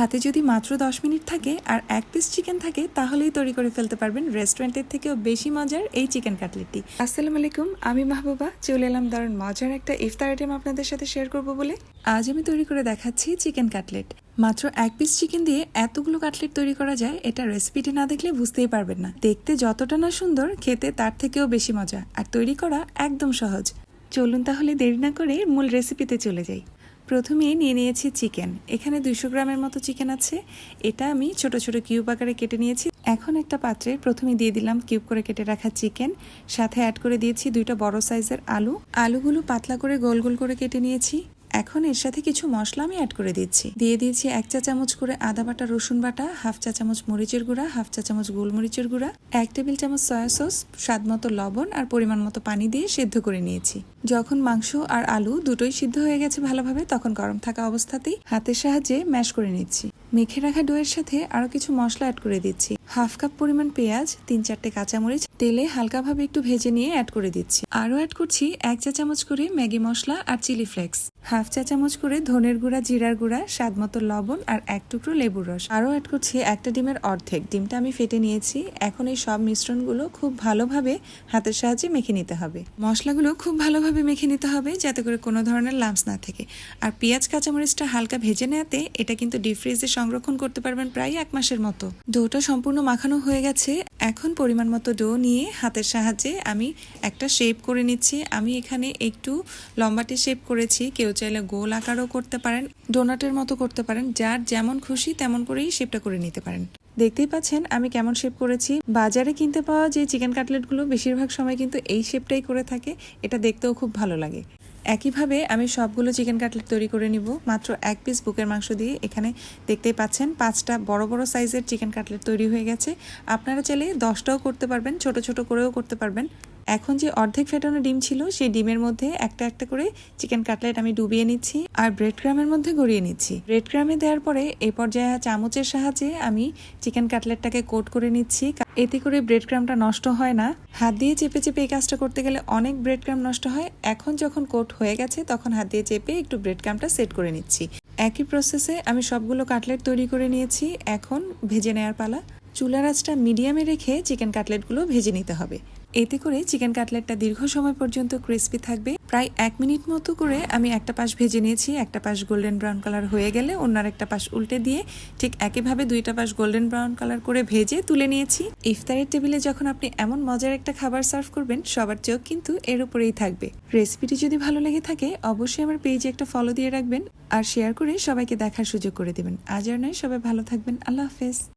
হাতে যদি মাত্র দশ মিনিট থাকে আর এক পিস চিকেন থাকে, তাহলেই তৈরি করে ফেলতে পারবেন রেস্টুরেন্টের থেকেও বেশি মজার এই চিকেন কাটলেটটি আসসালামু আলাইকুম, আমি মাহবুবা, চলে এলাম দারুণ মজার একটা ইফতার আইটেম আপনাদের সাথে শেয়ার করব বলে। আজ আমি তৈরি করে দেখাচ্ছি চিকেন কাটলেট মাত্র এক পিস চিকেন দিয়ে এতগুলো কাটলেট তৈরি করা যায়, এটা রেসিপিটি না দেখলে বুঝতেই পারবেন না। দেখতে যতটা না সুন্দর, খেতে তার থেকেও বেশি মজা। আর তৈরি করা একদম সহজ। চলুন তাহলে দেরি না করে মূল রেসিপিতে চলে যাই। প্রথমে নিয়ে নিয়েছি চিকেন। এখানে দুইশো গ্রামের মতো চিকেন আছে। এটা আমি ছোট ছোট কিউব আকারে কেটে নিয়েছি। এখন একটা পাত্রে প্রথমে দিয়ে দিলাম কিউব করে কেটে রাখা চিকেন। সাথে অ্যাড করে দিয়েছি দুইটা বড় সাইজের আলু। আলুগুলো পাতলা করে গোল গোল করে কেটে নিয়েছি। এখন এর সাথে কিছু মশলা আমি অ্যাড করে দিচ্ছি। দিয়ে দিয়েছি এক চা চামচ করে আদা বাটা, রসুন বাটা, হাফ চা চামচ মরিচের গুঁড়া, হাফ চা চামচ গোলমরিচের গুঁড়া, এক টেবিল চামচ সয়া সস স্বাদ মতো লবণ আর পরিমাণ মতো পানি দিয়ে সেদ্ধ করে নিয়েছি। যখন মাংস আর আলু দুটোই সিদ্ধ হয়ে গেছে ভালোভাবে, তখন গরম থাকা অবস্থাতেই হাতের সাহায্যে ম্যাশ করে নিচ্ছি। মেখে রাখা ডোয়ের সাথে আরও কিছু মশলা অ্যাড করে দিচ্ছি। হাফ কাপ পরিমাণ পেঁয়াজ, তিন চারটে কাঁচামরিচ তেলে হালকাভাবে একটু ভেজে নিয়ে অ্যাড করে দিচ্ছি। আরও অ্যাড করছি এক চা চামচ করে ম্যাগি মশলা আর চিলি ফ্লেক্স, হাফ চা চামচ করে ধনের গুঁড়া, জিরার গুঁড়া, স্বাদ মতো লবণ আর এক টুকরো লেবুর রস। আরও অ্যাড করছি একটা ডিমের অর্ধেক। ডিমটা আমি ফেটে নিয়েছি। এখন এই সব মিশ্রণগুলো খুব ভালোভাবে হাতের সাহায্যে মেখে নিতে হবে। মশলাগুলো খুব ভালোভাবে মেখে নিতে হবে যাতে করে কোনো ধরনের লাম্পস না থাকে। আর পেঁয়াজ, কাঁচামরিচটা হালকা ভেজে নেওয়াতে এটা কিন্তু ডিপ ফ্রিজে সংরক্ষণ করতে পারবেন প্রায় এক মাসের মতো। ডোটা সম্পূর্ণ মাখানো হয়ে গেছে। এখন পরিমাণ মতো ডো নিয়ে হাতের সাহায্যে আমি একটা শেপ করে নিচ্ছি। আমি এখানে একটু লম্বাটে শেপ করেছি। কেউ চাইলে গোল আকারও করতে পারেন ডোনাটের মতো করতে পারেন, যার যেমন খুশি তেমন করেই শেপটা করে নিতে পারেন। দেখতেই পাচ্ছেন, আমি কেমন শেপ করেছি। বাজারে কিনতে পাওয়া যে চিকেন কাটলেটগুলো বেশিরভাগ সময় কিন্তু এই শেপটাই করে থাকে। এটা দেখতেও খুব ভালো লাগে। একইভাবে আমি সবগুলো চিকেন কাটলেট তৈরি করে নিব। মাত্র এক পিস বুকের মাংস দিয়ে এখানে দেখতেই পাচ্ছেন পাঁচটা বড় বড় সাইজের চিকেন কাটলেট তৈরি হয়ে গেছে। আপনারা চাইলে দশটাও করতে পারবেন, ছোট ছোট করেও করতে পারবেন। এখন যে অর্ধেক ফেটানো ডিম ছিল, সেই ডিমের মধ্যে একটা একটা করে চিকেন কাটলেট আমি ডুবিয়ে নিচ্ছি আর ব্রেড ক্রামের মধ্যে গড়িয়ে নিচ্ছি। ব্রেড ক্রামে দেওয়ার পরে এই পর্যায়ে চামচের সাহায্যে আমি চিকেন কাটলেটটাকে কোট করে নিচ্ছি। এতে করে ব্রেড ক্রামটা নষ্ট হয় না। হাত দিয়ে চেপে চেপে এই কাজটা করতে গেলে অনেক ব্রেড ক্রাম নষ্ট হয়। এখন যখন কোট হয়ে গেছে, তখন হাত দিয়ে চেপে একটু ব্রেড ক্রামটা সেট করে নিচ্ছি। একই প্রসেসে আমি সবগুলো কাটলেট তৈরি করে নিয়েছি। এখন ভেজে নেওয়ার পালা। চুলার আঁচটা মিডিয়ামে রেখে চিকেন কাটলেটগুলো ভেজে নিতে হবে। এতে করে চিকেন কাটলেটটা দীর্ঘ সময় পর্যন্ত ক্রিস্পি থাকবে। প্রায় এক মিনিট মতো করে আমি একটা পাশ ভেজে নিয়েছি, একটা পাশ গোল্ডেন ব্রাউন কালার হয়ে গেলে অন্য একটা পাশ উল্টে দিয়ে ঠিক একইভাবে দুইটা পাশ গোল্ডেন ব্রাউন কালার করে ভেজে তুলে নিয়েছি। ইফতারের টেবিলে যখন আপনি এমন মজার একটা খাবার সার্ভ করবেন, সবার চোখ কিন্তু এর উপরেই থাকবে। রেসিপিটি যদি ভালো লেগে থাকে, অবশ্যই আমার পেজে একটা ফলো দিয়ে রাখবেন আর শেয়ার করে সবাইকে দেখার সুযোগ করে দেবেন। আজ আর নয়, সবাই ভালো থাকবেন। আল্লাহ হাফেজ।